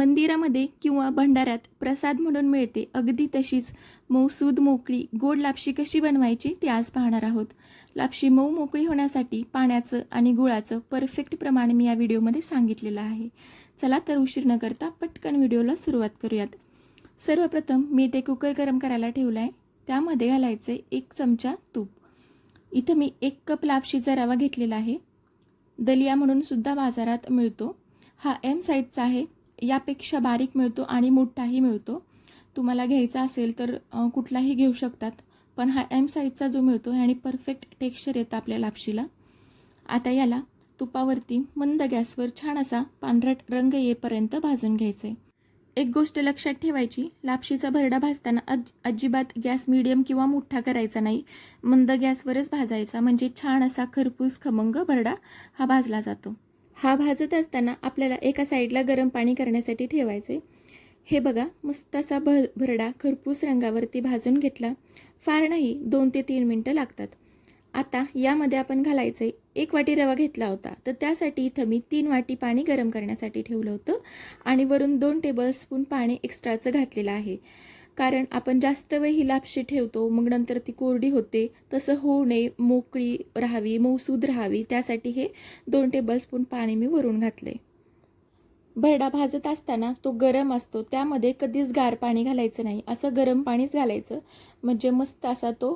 मंदिरामध्ये किंवा भंडाऱ्यात प्रसाद म्हणून मिळते. अगदी तशीच मऊसूद मोकळी गोड लापशी कशी बनवायची ती आज पाहणार आहोत. लापशी मऊ मोकळी होण्यासाठी पाण्याचं आणि गुळाचं परफेक्ट प्रमाण मी या व्हिडिओमध्ये सांगितलेलं आहे. चला तर उशीर न करता पटकन व्हिडिओला सुरुवात करूयात. सर्वप्रथम मी ते कुकर गरम करायला ठेवलं आहे त्यामध्ये घालायचे एक चमचा तूप. इथं मी एक कप लापशीचा रवा घेतलेला आहे. दलिया म्हणून सुद्धा बाजारात मिळतो. हा एम साईजचा आहे. यापेक्षा बारीक मिळतो आणि मोठाही मिळतो. तुम्हाला घ्यायचा असेल तर कुठलाही घेऊ शकतात. पण हा एम साईजचा जो मिळतो आणि परफेक्ट टेक्स्चर येतं आपल्या लापशीला आता याला तुपावरती मंद गॅसवर छान असा पांढरट रंग येईपर्यंत भाजून घ्यायचं आहे एक गोष्ट लक्षात ठेवायची लापशीचा भरडा भाजताना अज अजिबात गॅस मिडियम किंवा मोठा करायचा नाही. मंद गॅसवरच भाजायचा म्हणजे छान असा खरपूस खमंग भरडा हा भाजला जातो. हा भाजत असताना आपल्याला एका साईडला गरम पाणी करण्यासाठी ठेवायचे. हे बघा मस्त असा भ भरडा खरपूस रंगावरती भाजून घेतला. फार नाही दोन ते तीन मिनटं लागतात. आता यामध्ये आपण घालायचे एक वाटी रवा घेतला होता. तर त्यासाठी इथं मी तीन वाटी पाणी गरम करण्यासाठी ठेवलं होतं आणि वरून दोन टेबलस्पून पाणी एक्स्ट्राचं घातलेलं आहे. कारण आपण जास्त वेळ ही लापशी ठेवतो मग नंतर ती कोरडी होते. तसं होऊ नये मोकळी राहावी मऊसूद राहावी. त्यासाठी हे दोन टेबलस्पून पाणी मी वरून घातले भरडा भाजत असताना तो गरम असतो. त्यामध्ये कधीच गार पाणी घालायचं नाही. असं गरम पाणीच घालायचं. म्हणजे मस्त असा तो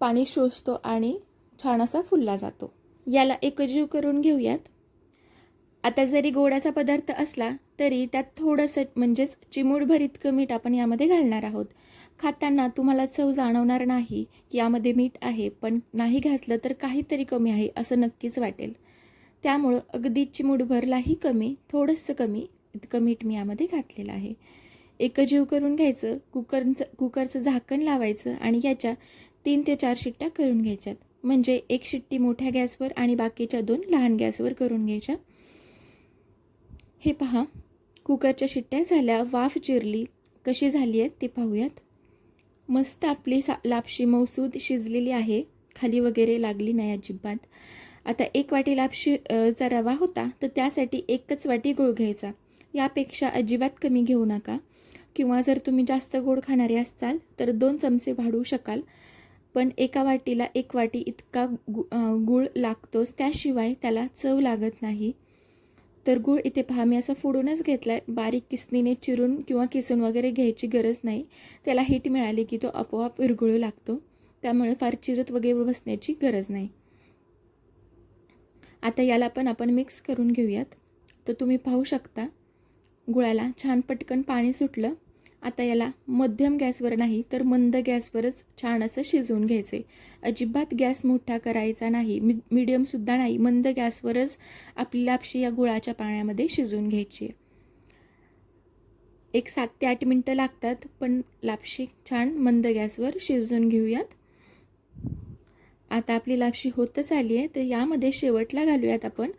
पाणी शोषतो आणि छान असा फुलला जातो. याला एकजीव करून घेऊयात. आता जरी गोडाचा पदार्थ असला तरी त्यात थोडंसं म्हणजेच चिमूटभर इतकं मीठ आपण यामध्ये घालणार आहोत. खाताना तुम्हाला चव जाणवणार नाही की यामध्ये मीठ आहे पण नाही घातलं तर काहीतरी कमी आहे असं नक्कीच वाटेल. त्यामुळं अगदी चिमूटभरलाही कमी थोडंसं कमी इतकं मीठ मी यामध्ये घातलेलं आहे. एकजीव करून घ्यायचं कुकरचं कुकरचं झाकण लावायचं आणि याच्या तीन ते चार शिट्ट्या करून घ्यायच्यात. म्हणजे एक शिट्टी मोठ्या गॅसवर आणि बाकीच्या दोन लहान गॅसवर करून घ्यायच्या. हे पहा. कुकरच्या शिट्ट्या झाल्या. वाफ चिरली. कशी झाली आहेत ते पाहूयात. मस्त आपली सा लापशी मौसूद शिजलेली आहे. खाली वगैरे लागली नाही अजिबात. आता एक वाटी लापशी चा रवा होता तर त्यासाठी एकच वाटी गुळ घ्यायचा. यापेक्षा अजिबात कमी घेऊ नका. किंवा जर तुम्ही जास्त गोड खाणारे असाल तर दोन चमचे वाढवू शकाल. पण एका वाटीला एक वाटी इतका गु गूळ लागतोच. त्याशिवाय त्याला चव लागत नाही. तर गूळ इथे पहा मी असं फोडूनच घेतला आहे बारीक किसनीने चिरून किंवा किसून वगैरे घ्यायची गरज नाही. त्याला हीट मिळाली की तो आपोआप विरघळू लागतो. त्यामुळे फार चिरत वगैरे बसण्याची गरज नाही. आता याला पण आपण मिक्स करून घेऊयात. तर तुम्ही पाहू शकता. गुळाला छान पटकन पाणी सुटलं. आता याला मध्यम गॅसवर नाही तर मंद गॅसवरच छान असं शिजवून घ्यायचे. अजिबात गॅस मोठा करायचा नाही. मि मिडियमसुद्धा नाही. मंद गॅसवरच आपली लापशी या गुळाच्या पाण्यामध्ये शिजवून घ्यायची आहे. एक सात ते आठ मिनटं लागतात पण लापशी छान मंद गॅसवर शिजवून घेऊयात. आता आपली लापशी होतच आली आहे तर यामध्ये शेवटला घालूयात आपण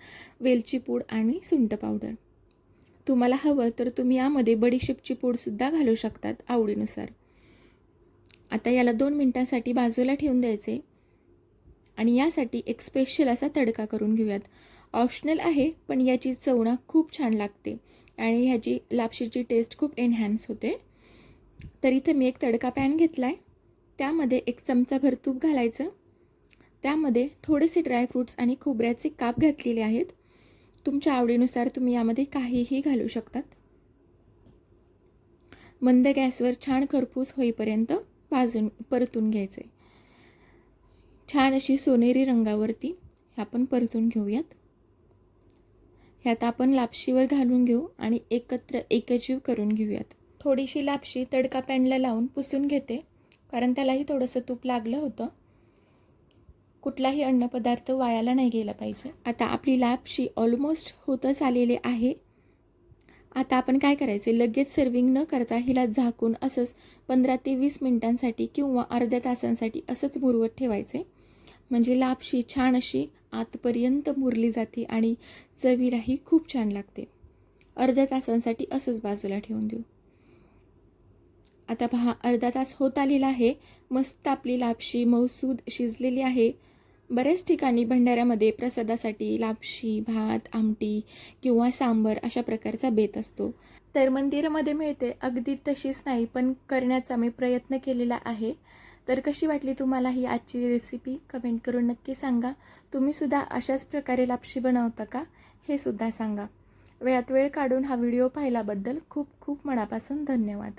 वेलची पूड आणि सुंठ पावडर. तुम्हाला हवं तर तुम्ही यामध्ये बडीशेपची पूडसुद्धा घालू शकतात आवडीनुसार. आता याला दोन मिनटांसाठी बाजूला ठेवून द्यायचे. आणि यासाठी एक स्पेशल असा तडका करून घेऊयात. ऑप्शनल आहे पण याची चवणा खूप छान लागते. आणि ह्याची लापशीची टेस्ट खूप एनहॅन्स होते. तर इथं मी एक तडका पॅन घेतला आहे त्यामध्ये एक चमचाभर तूप घालायचं. त्यामध्ये थोडेसे ड्रायफ्रूट्स आणि खोबऱ्याचे काप घातलेले आहेत. तुमच्या आवडीनुसार तुम्ही यामध्ये काहीही घालू शकतात. मंद गॅसवर छान खरपूस होईपर्यंत भाजून परतून घ्यायचे. छान अशी सोनेरी रंगावरती आपण परतून घेऊयात. ह्यात आपण लापशीवर घालून घेऊ आणि एकत्र एकजीव करून घेऊयात. थोडीशी लापशी तडका पॅनला लावून पुसून घेते कारण त्यालाही थोडंसं तूप लागलं होतं. कुठलाही अन्नपदार्थ वायाला नाही गेला पाहिजे. आता आपली लापशी ऑलमोस्ट होतच आलेली आहे. आता आपण काय करायचे? लगेच सर्विंग न करता हिला झाकून असंच पंधरा ते वीस मिनिटांसाठी किंवा अर्ध्या तासांसाठी असंच मुरवत ठेवायचे. म्हणजे लापशी छान अशी आतपर्यंत मुरली जाते आणि चवीलाही खूप छान लागते. अर्ध्या तासांसाठी असंच बाजूला ठेवून देऊ. आता पहा अर्धा तास होत आलेला आहे. मस्त आपली लापशी मौसूद शिजलेली आहे. बऱ्याच ठिकाणी भंडाऱ्यामध्ये प्रसादासाठी लापशी भात आमटी किंवा सांबर अशा प्रकारचा बेत असतो. तर मंदिरामध्ये मिळते. अगदी तशीच नाही पण करण्याचा मी प्रयत्न केलेला आहे. तर कशी वाटली तुम्हाला ही आजची रेसिपी कमेंट करून नक्की सांगा. तुम्हीसुद्धा अशाच प्रकारे लापशी बनवता का? हे सुद्धा सांगा. वेळात वेळ काढून हा व्हिडिओ पाहिल्याबद्दल खूप खूप मनापासून धन्यवाद.